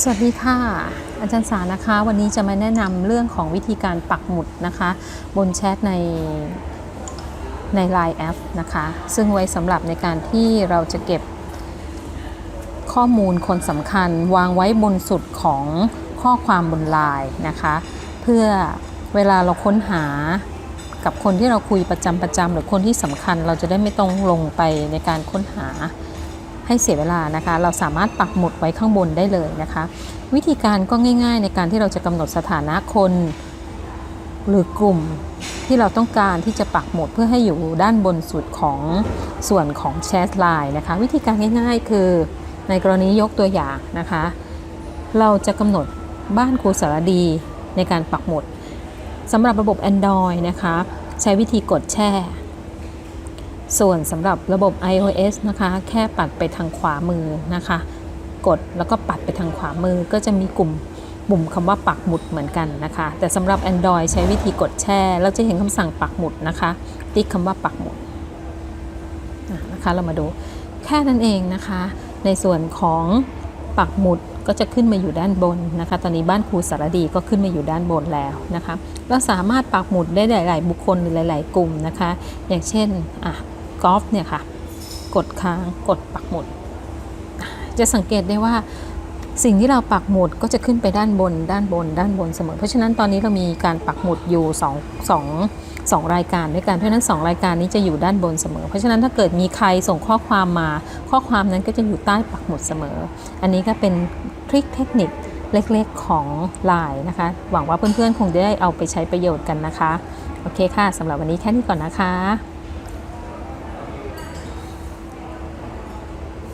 สวัสดีค่ะ อาจารย์สานะคะ วันนี้จะมาแนะนำเรื่องของวิธีการปักหมุดนะคะ บนแชทในใน Line แอปนะคะ ซึ่งไว้สำหรับในการที่เราจะเก็บข้อมูลคนสำคัญ วางไว้บนสุดของข้อความบนไลน์นะคะ เพื่อเวลาเราค้นหากับคนที่เราคุยประจำประจำหรือคนที่สำคัญ เราจะได้ไม่ต้องลงไปในการค้นหา ให้เสียเวลานะคะ เราสามารถปักหมุดไว้ข้างบนได้เลยนะคะ วิธีการก็ง่าย ๆ ในการที่เราจะกำหนดสถานะคน หรือกลุ่มที่เราต้องการที่จะปักหมุดเพื่อให้อยู่ด้านบนสุดของส่วนของแชทไลน์นะคะ วิธีการง่าย ๆ คือในกรณียกตัวอย่างนะคะ เราจะกำหนดบ้านครูสารดีในการปักหมุดสำหรับระบบ Android นะคะ ใช้วิธีกดแช่ ส่วนสำหรับระบบ iOS นะคะ แค่ปัดไปทางขวามือนะคะ กดแล้วก็ปัดไปทางขวามือก็จะมีกลุ่มปุ่มคำว่าปักหมุดเหมือนกันนะคะ แต่สำหรับ Android ใช้วิธีกดแช่เราจะเห็นคำสั่งปักหมุดนะคะติ๊กคำว่าปักหมุดนะคะเรามาดูแค่นั้นเองนะคะ ในส่วนของปักหมุดก็จะขึ้นมาอยู่ด้านบนนะคะ ตอนนี้บ้านครูสารดีก็ขึ้นมาอยู่ด้านบนแล้วนะคะ เราสามารถปักหมุดได้หลาย ๆ บุคคลหรือหลาย ๆ กลุ่มนะคะ อย่างเช่นอะ กอล์ฟเนี่ยค่ะ กดค้างกดปักหมุด จะสังเกตได้ว่าสิ่งที่เราปักหมุดก็จะขึ้นไปด้านบน ด้านบน ด้านบนเสมอ เพราะฉะนั้นตอนนี้เรามีการปักหมุดอยู่2 2 2 รายการด้วยกัน เพราะฉะนั้น 2 รายการนี้จะอยู่ด้านบนเสมอ เพราะฉะนั้นถ้าเกิดมีใครส่งข้อความมา ข้อความนั้นก็จะอยู่ใต้ปักหมุดเสมอ อันนี้ก็เป็นทริคเทคนิคเล็กๆของ Line นะคะ หวังว่าเพื่อนๆ คงได้เอาไปใช้ประโยชน์กันนะคะ โอเคค่ะสำหรับวันนี้แค่นี้ก่อนนะคะ